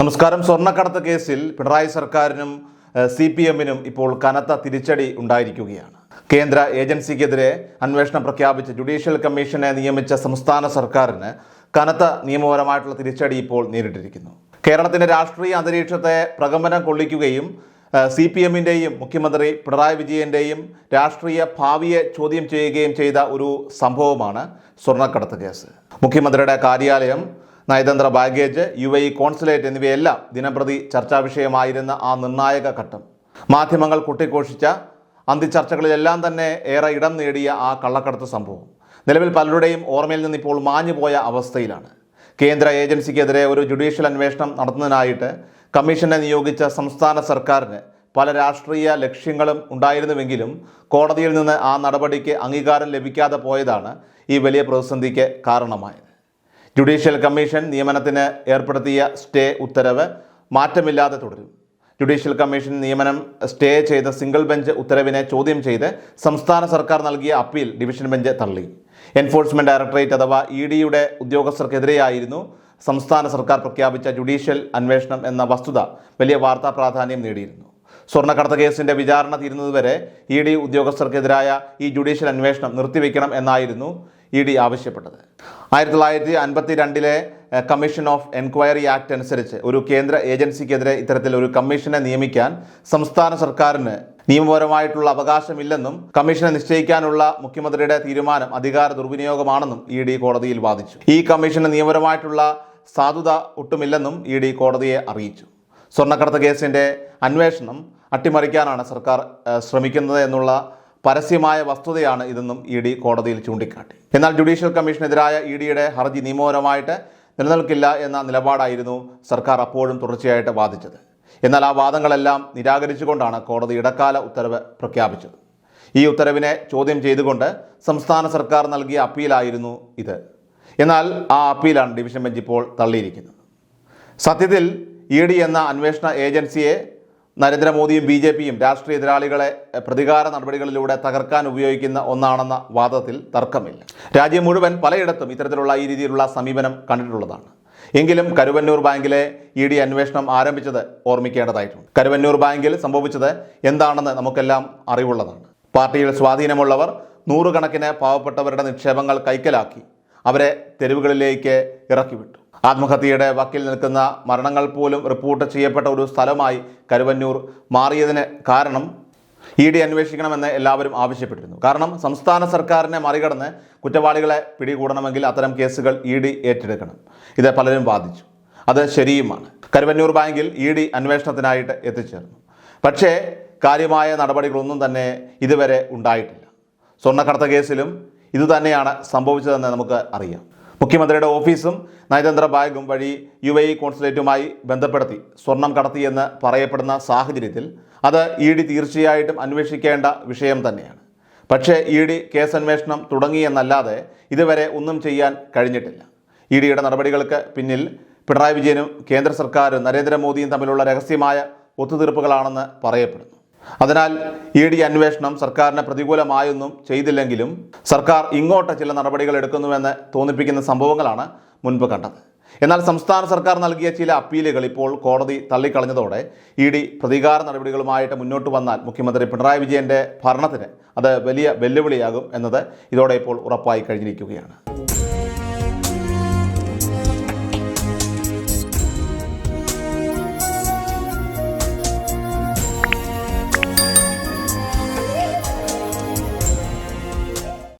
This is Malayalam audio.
നമസ്കാരം. സ്വർണക്കടത്ത് കേസിൽ പിണറായി സർക്കാരിനും സി പി എമ്മിനും ഇപ്പോൾ കനത്ത തിരിച്ചടി ഉണ്ടായിരിക്കുകയാണ്. കേന്ദ്ര ഏജൻസിക്കെതിരെ അന്വേഷണം പ്രഖ്യാപിച്ച ജുഡീഷ്യൽ കമ്മീഷനെ നിയമിച്ച സംസ്ഥാന സർക്കാരിന് കനത്ത നിയമപരമായിട്ടുള്ള തിരിച്ചടി ഇപ്പോൾ നേരിട്ടിരിക്കുന്നു. കേരളത്തിന്റെ രാഷ്ട്രീയ അന്തരീക്ഷത്തെ പ്രകമ്പനം കൊള്ളിക്കുകയും സി പി എമ്മിന്റെയും മുഖ്യമന്ത്രി പിണറായി വിജയന്റെയും രാഷ്ട്രീയ ഭാവിയെ ചോദ്യം ചെയ്യുകയും ചെയ്ത ഒരു സംഭവമാണ് സ്വർണക്കടത്ത് കേസ്. മുഖ്യമന്ത്രിയുടെ കാര്യാലയം നയതന്ത്ര ബാഗേജ് യു എ കോൺസുലേറ്റ് എന്നിവയെല്ലാം ദിനംപ്രതി ചർച്ചാ വിഷയമായിരുന്ന ആ നിർണായക ഘട്ടം. മാധ്യമങ്ങൾ കുട്ടിഘോഷിച്ച അന്തിച്ചർച്ചകളിലെല്ലാം തന്നെ ഏറെ ഇടം നേടിയ ആ കള്ളക്കടത്ത് സംഭവം. നിലവിൽ പലരുടെയും ഓർമ്മയിൽ നിന്ന് ഇപ്പോൾ മാഞ്ഞുപോയ അവസ്ഥയിലാണ്. കേന്ദ്ര ഏജൻസിക്കെതിരെ ഒരു ജുഡീഷ്യൽ അന്വേഷണം നടത്തുന്നതിനായിട്ട് കമ്മീഷനെ നിയോഗിച്ച സംസ്ഥാന സർക്കാരിന് പല രാഷ്ട്രീയ ലക്ഷ്യങ്ങളും ഉണ്ടായിരുന്നുവെങ്കിലും കോടതിയിൽ നിന്ന് ആ നടപടിക്ക് അംഗീകാരം ലഭിക്കാതെ പോയതാണ് ഈ വലിയ പ്രതിസന്ധിക്ക് കാരണമായത്. ജുഡീഷ്യൽ കമ്മീഷൻ നിയമനത്തിന് ഏർപ്പെടുത്തിയ സ്റ്റേ ഉത്തരവ് മാറ്റമില്ലാതെ തുടരും. ജുഡീഷ്യൽ കമ്മീഷൻ നിയമനം സ്റ്റേ ചെയ്ത സിംഗിൾ ബെഞ്ച് ഉത്തരവിനെ ചോദ്യം ചെയ്ത് സംസ്ഥാന സർക്കാർ നൽകിയ അപ്പീൽ ഡിവിഷൻ ബെഞ്ച് തള്ളി. എൻഫോഴ്സ്മെന്റ് ഡയറക്ടറേറ്റ് അഥവാ ഇ ഡിയുടെ ഉദ്യോഗസ്ഥർക്കെതിരെയായിരുന്നു സംസ്ഥാന സർക്കാർ പ്രഖ്യാപിച്ച ജുഡീഷ്യൽ അന്വേഷണം എന്ന വസ്തുത വലിയ വാർത്താ പ്രാധാന്യം നേടിയിരുന്നു. സ്വർണക്കടത്ത് കേസിന്റെ വിചാരണ തീരുന്നതുവരെ ഇ ഡി ഉദ്യോഗസ്ഥർക്കെതിരായ ഈ ജുഡീഷ്യൽ അന്വേഷണം നിർത്തിവെക്കണം എന്നായിരുന്നു ഇ ഡി ആവശ്യപ്പെട്ടത്. ആയിരത്തി തൊള്ളായിരത്തി അൻപത്തി രണ്ടിലെ കമ്മീഷൻ ഓഫ് എൻക്വയറി ആക്ട് അനുസരിച്ച് ഒരു കേന്ദ്ര ഏജൻസിക്കെതിരെ ഇത്തരത്തിൽ ഒരു കമ്മീഷനെ നിയമിക്കാൻ സംസ്ഥാന സർക്കാരിന് നിയമപരമായിട്ടുള്ള അവകാശമില്ലെന്നും കമ്മീഷനെ നിശ്ചയിക്കാനുള്ള മുഖ്യമന്ത്രിയുടെ തീരുമാനം അധികാര ദുർവിനിയോഗമാണെന്നും ഇ ഡി കോടതിയിൽ വാദിച്ചു. ഈ കമ്മീഷന് നിയമപരമായിട്ടുള്ള സാധുത ഒട്ടുമില്ലെന്നും ഇ ഡി കോടതിയെ അറിയിച്ചു. സ്വർണക്കടത്ത് കേസിന്റെ അന്വേഷണം അട്ടിമറിക്കാനാണ് സർക്കാർ ശ്രമിക്കുന്നത് എന്നുള്ള പരസ്യമായ വസ്തുതയാണ് ഇതെന്നും ഇ ഡി കോടതിയിൽ ചൂണ്ടിക്കാട്ടി. എന്നാൽ ജുഡീഷ്യൽ കമ്മീഷനെതിരായ ഇ ഡിയുടെ ഹർജി നിയമപരമായിട്ട് നിലനിൽക്കില്ല എന്ന നിലപാടായിരുന്നു സർക്കാർ അപ്പോഴും തുടർച്ചയായിട്ട് വാദിച്ചത്. എന്നാൽ ആ വാദങ്ങളെല്ലാം നിരാകരിച്ചുകൊണ്ടാണ് കോടതി ഇടക്കാല ഉത്തരവ് പ്രഖ്യാപിച്ചത്. ഈ ഉത്തരവിനെ ചോദ്യം ചെയ്തുകൊണ്ട് സംസ്ഥാന സർക്കാർ നൽകിയ അപ്പീലായിരുന്നു ഇത്. എന്നാൽ ആ അപ്പീലാണ് ഡിവിഷൻ ബെഞ്ച് ഇപ്പോൾ തള്ളിയിരിക്കുന്നത്. സത്യത്തിൽ ഇ ഡി എന്ന അന്വേഷണ ഏജൻസിയെ നരേന്ദ്രമോദിയും ബി ജെ പിയും രാഷ്ട്രീയ എതിരാളികളെ പ്രതികാര നടപടികളിലൂടെ തകർക്കാൻ ഉപയോഗിക്കുന്ന ഒന്നാണെന്ന വാദത്തിൽ തർക്കമില്ല. രാജ്യം മുഴുവൻ പലയിടത്തും ഇത്തരത്തിലുള്ള ഈ രീതിയിലുള്ള സമീപനം കണ്ടിട്ടുള്ളതാണ്. എങ്കിലും കരുവന്നൂർ ബാങ്കിലെ ഇ ഡി അന്വേഷണം ആരംഭിച്ചത് ഓർമ്മിക്കേണ്ടതായിട്ടുണ്ട്. കരുവന്നൂർ ബാങ്കിൽ സംഭവിച്ചത് എന്താണെന്ന് നമുക്കെല്ലാം അറിവുള്ളതാണ്. പാർട്ടിയിൽ സ്വാധീനമുള്ളവർ നൂറുകണക്കിന് പാവപ്പെട്ടവരുടെ നിക്ഷേപങ്ങൾ കൈക്കലാക്കി അവരെ തെരുവുകളിലേക്ക് ഇറക്കിവിട്ടു. ആത്മഹത്യയുടെ വക്കിൽ നിൽക്കുന്ന മരണങ്ങൾ പോലും റിപ്പോർട്ട് ചെയ്യപ്പെട്ട ഒരു സ്ഥലമായി കരുവന്നൂർ മാറിയതിന് കാരണം ഇ ഡി അന്വേഷിക്കണമെന്ന് എല്ലാവരും ആവശ്യപ്പെട്ടിരുന്നു. കാരണം സംസ്ഥാന സർക്കാരിനെ മറികടന്ന് കുറ്റവാളികളെ പിടികൂടണമെങ്കിൽ അത്തരം കേസുകൾ ഇ ഡി ഏറ്റെടുക്കണം. ഇത് പലരും വാദിച്ചു. അത് ശരിയുമാണ്. കരുവന്നൂർ ബാങ്കിൽ ഇ ഡി അന്വേഷണത്തിനായിട്ട് എത്തിച്ചേർന്നു. പക്ഷേ കാര്യമായ നടപടികളൊന്നും തന്നെ ഇതുവരെ ഉണ്ടായിട്ടില്ല. സ്വർണക്കടത്ത കേസിലും ഇതുതന്നെയാണ് സംഭവിച്ചതെന്ന് നമുക്ക് അറിയാം. മുഖ്യമന്ത്രിയുടെ ഓഫീസും നയതന്ത്ര ബാഗും വഴി യു എ ഇ കോൺസുലേറ്റുമായി ബന്ധപ്പെടുത്തി സ്വർണം കടത്തിയെന്ന് പറയപ്പെടുന്ന സാഹചര്യത്തിൽ അത് ഇ ഡി തീർച്ചയായിട്ടും അന്വേഷിക്കേണ്ട വിഷയം തന്നെയാണ്. പക്ഷേ ഇ ഡി കേസന്വേഷണം തുടങ്ങിയെന്നല്ലാതെ ഇതുവരെ ഒന്നും ചെയ്യാൻ കഴിഞ്ഞിട്ടില്ല. ഇ ഡിയുടെ നടപടികൾക്ക് പിന്നിൽ പിണറായി വിജയനും കേന്ദ്ര സർക്കാരും നരേന്ദ്രമോദിയും തമ്മിലുള്ള രഹസ്യമായ ഒത്തുതീർപ്പുകളാണെന്ന് പറയപ്പെടുന്നു. അതിനാൽ ഇ ഡി അന്വേഷണം സർക്കാരിന് പ്രതികൂലമായൊന്നും ചെയ്തില്ലെങ്കിലും സർക്കാർ ഇങ്ങോട്ട് ചില നടപടികൾ എടുക്കുന്നുവെന്ന് തോന്നിപ്പിക്കുന്ന സംഭവങ്ങളാണ് മുൻപ് കണ്ടത്. എന്നാൽ സംസ്ഥാന സർക്കാർ നൽകിയ ചില അപ്പീലുകൾ ഇപ്പോൾ കോടതി തള്ളിക്കളഞ്ഞതോടെ ഇ ഡി പ്രതികാര നടപടികളുമായിട്ട് മുന്നോട്ട് വന്നാൽ മുഖ്യമന്ത്രി പിണറായി വിജയന്റെ ഭരണത്തിന് അത് വലിയ വെല്ലുവിളിയാകും എന്നത് ഇതോടെ ഇപ്പോൾ ഉറപ്പായി കഴിഞ്ഞിരിക്കുകയാണ്.